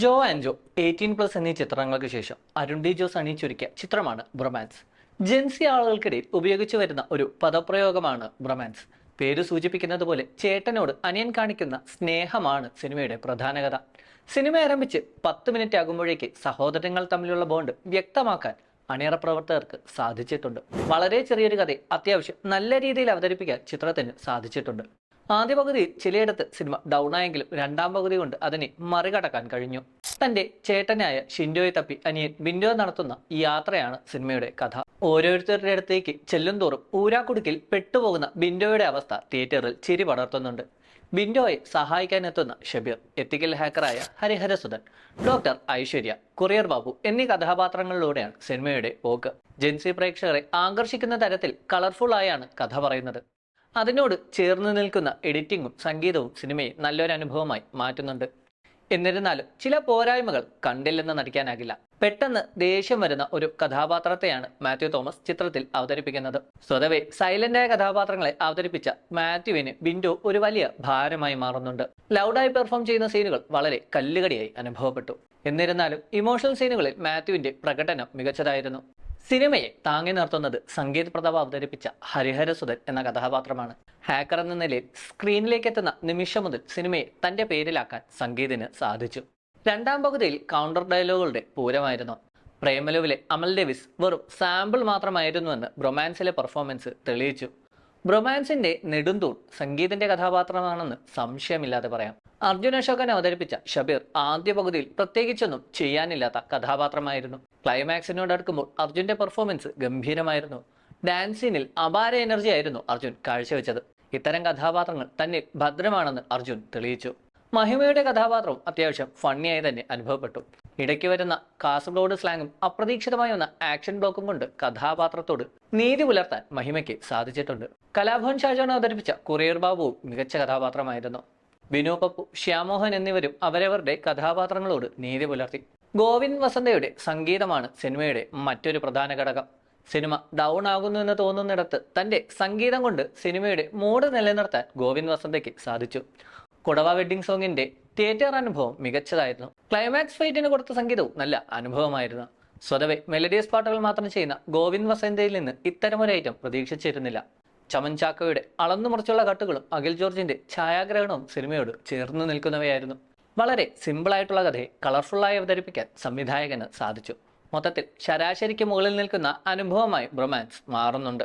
Jo and Jo eighteen plus എന്നീ ചിത്രങ്ങൾക്ക് ശേഷം അരുൺ ഡി ജോസ് അണിയിച്ചൊരുക്കിയ ചിത്രമാണ് ബ്രൊമാൻസ്. ജെൻസി ആളുകൾക്കിടയിൽ ഉപയോഗിച്ചു വരുന്ന ഒരു പദപ്രയോഗമാണ് ബ്രൊമാൻസ്. പേര് സൂചിപ്പിക്കുന്നത് പോലെ ചേട്ടനോട് അനിയൻ കാണിക്കുന്ന സ്നേഹമാണ് സിനിമയുടെ പ്രധാന കഥ. സിനിമ ആരംഭിച്ച് പത്ത് മിനിറ്റ് ആകുമ്പോഴേക്ക് സഹോദരങ്ങൾ തമ്മിലുള്ള ബോണ്ട് വ്യക്തമാക്കാൻ അണിയറ പ്രവർത്തകർക്ക് സാധിച്ചിട്ടുണ്ട്. വളരെ ചെറിയൊരു കഥയെ അത്യാവശ്യം നല്ല രീതിയിൽ അവതരിപ്പിക്കാൻ ചിത്രത്തിന് സാധിച്ചിട്ടുണ്ട്. ആദ്യ പകുതിയിൽ ചിലയിടത്ത് സിനിമ ഡൗൺ ആയെങ്കിലും രണ്ടാം പകുതി കൊണ്ട് അതിനെ മറികടക്കാൻ കഴിഞ്ഞു. തന്റെ ചേട്ടനായ ഷിൻഡോയെ തപ്പി അനിയൻ ബിൻഡോ നടത്തുന്ന യാത്രയാണ് സിനിമയുടെ കഥ. ഓരോരുത്തരുടെ അടുത്തേക്ക് ചെല്ലും തോറും ഊരാക്കുടുക്കിൽ പെട്ടുപോകുന്ന ബിൻഡോയുടെ അവസ്ഥ തിയേറ്ററിൽ ചിരി പടർത്തുന്നുണ്ട്. ബിൻഡോയെ സഹായിക്കാനെത്തുന്ന ഷബീർ എത്തിക്കൽ ഹാക്കറായ ഹരിഹരസുധൻ ഡോക്ടർ ഐശ്വര്യ കൊറിയർ ബാബു എന്നീ കഥാപാത്രങ്ങളിലൂടെയാണ് സിനിമയുടെ പോക്ക്. ജെൻസി പ്രേക്ഷകരെ ആകർഷിക്കുന്ന തരത്തിൽ കളർഫുൾ ആയാണ് കഥ പറയുന്നത്. അതിനോട് ചേർന്ന് നിൽക്കുന്ന എഡിറ്റിങ്ങും സംഗീതവും സിനിമയെ നല്ലൊരു അനുഭവമായി മാറ്റുന്നുണ്ട്. എന്നിരുന്നാലും ചില പോരായ്മകൾ കണ്ടില്ലെന്ന് നടിക്കാനാകില്ല. പെട്ടെന്ന് ദേഷ്യം വരുന്ന ഒരു കഥാപാത്രത്തെയാണ് മാത്യു തോമസ് ചിത്രത്തിൽ അവതരിപ്പിക്കുന്നത്. സ്വതവേ സൈലന്റായ കഥാപാത്രങ്ങളെ അവതരിപ്പിച്ച മാത്യുവിന് ബിൻഡോ ഒരു വലിയ ഭാരമായി മാറുന്നുണ്ട്. ലൗഡായി പെർഫോം ചെയ്യുന്ന സീനുകൾ വളരെ കല്ലുകടിയായി അനുഭവപ്പെട്ടു. എന്നിരുന്നാലും ഇമോഷണൽ സീനുകളിൽ മാത്യുവിന്റെ പ്രകടനം മികച്ചതായിരുന്നു. സിനിമയെ താങ്ങി നിർത്തുന്നത് സംഗീത് പ്രതാപ് അവതരിപ്പിച്ച ഹരിഹരസുധൻ എന്ന കഥാപാത്രമാണ്. ഹാക്കർ എന്ന നിലയിൽ സ്ക്രീനിലേക്ക് എത്തുന്ന നിമിഷം മുതൽ സിനിമയെ തന്റെ പേരിലാക്കാൻ സംഗീതിന് സാധിച്ചു. രണ്ടാം പകുതിയിൽ കൗണ്ടർ ഡയലോഗുകളുടെ പൂരമായിരുന്നു. പ്രേമലുവിലെ അമൽ ഡേവിസ് വെറും സാമ്പിൾ മാത്രമായിരുന്നുവെന്ന് ബ്രൊമാൻസിലെ പെർഫോമൻസ് തെളിയിച്ചു. ബ്രൊമാൻസിന്റെ നെടുന്തൂൺ സംഗീതിന്റെ കഥാപാത്രമാണെന്ന് സംശയമില്ലാതെ പറയാം. അർജുന അശോകൻ അവതരിപ്പിച്ച ഷബീർ ആദ്യ പകുതിയിൽ പ്രത്യേകിച്ചൊന്നും ചെയ്യാനില്ലാത്ത കഥാപാത്രമായിരുന്നു. ക്ലൈമാക്സിനോട് അടുക്കുമ്പോൾ അർജുന്റെ പെർഫോമൻസ് ഗംഭീരമായിരുന്നു. ഡാൻസിനിൽ അപാര എനർജി ആയിരുന്നു അർജുൻ കാഴ്ചവെച്ചത്. ഇത്തരം കഥാപാത്രങ്ങൾ തന്നിൽ ഭദ്രമാണെന്ന് അർജുൻ തെളിയിച്ചു. മഹിമയുടെ കഥാപാത്രവും അത്യാവശ്യം ഫണ്ണിയായി തന്നെ അനുഭവപ്പെട്ടു. ഇടയ്ക്ക് വരുന്ന കാസർഗോഡ് സ്ലാങ്ങും അപ്രതീക്ഷിതമായ വന്ന ആക്ഷൻ ബ്ലോക്കും കൊണ്ട് കഥാപാത്രത്തോട് നീതി പുലർത്താൻ മഹിമയ്ക്ക് സാധിച്ചിട്ടുണ്ട്. കലാഭവൻ ഷാജാണ് അവതരിപ്പിച്ച കുറിയർ ബാബുവും മികച്ച കഥാപാത്രമായിരുന്നു. ബിനു പപ്പു ശ്യാമോഹൻ എന്നിവരും അവരവരുടെ കഥാപാത്രങ്ങളോട് നീതി പുലർത്തി. ഗോവിന്ദ് വസന്തയുടെ സംഗീതമാണ് സിനിമയുടെ മറ്റൊരു പ്രധാന ഘടകം. സിനിമ ഡൗൺ ആകുന്നു എന്ന് തോന്നുന്നിടത്ത് തന്റെ സംഗീതം കൊണ്ട് സിനിമയുടെ മൂഡ് നിലനിർത്താൻ ഗോവിന്ദ് വസന്തയ്ക്ക് സാധിച്ചു. കുടവ വെഡ്ഡിംഗ് സോങ്ങിന്റെ തിയേറ്റർ അനുഭവം മികച്ചതായിരുന്നു. ക്ലൈമാക്സ് ഫൈറ്റിന് കൊടുത്ത സംഗീതവും നല്ല അനുഭവമായിരുന്നു. സ്വതവേ മെലഡിയസ് പാട്ടുകൾ മാത്രം ചെയ്യുന്ന ഗോവിന്ദ് വസന്തയിൽ നിന്ന് ഇത്തരമൊരു ഐറ്റം പ്രതീക്ഷിച്ചിരുന്നില്ല. ചമൻ ചാക്കോയുടെ അളന്നു മുറിച്ചുള്ള കട്ടുകളും അഖിൽ ജോർജിന്റെ ഛായാഗ്രഹണവും സിനിമയോട് ചേർന്ന് നിൽക്കുന്നവയായിരുന്നു. വളരെ സിമ്പിളായിട്ടുള്ള കഥയെ കളർഫുള്ളായി അവതരിപ്പിക്കാൻ സംവിധായകന് സാധിച്ചു. മൊത്തത്തിൽ ശരാശരിക്ക് മുകളിൽ നിൽക്കുന്ന അനുഭവമായി ബ്രൊമാൻസ് മാറുന്നുണ്ട്.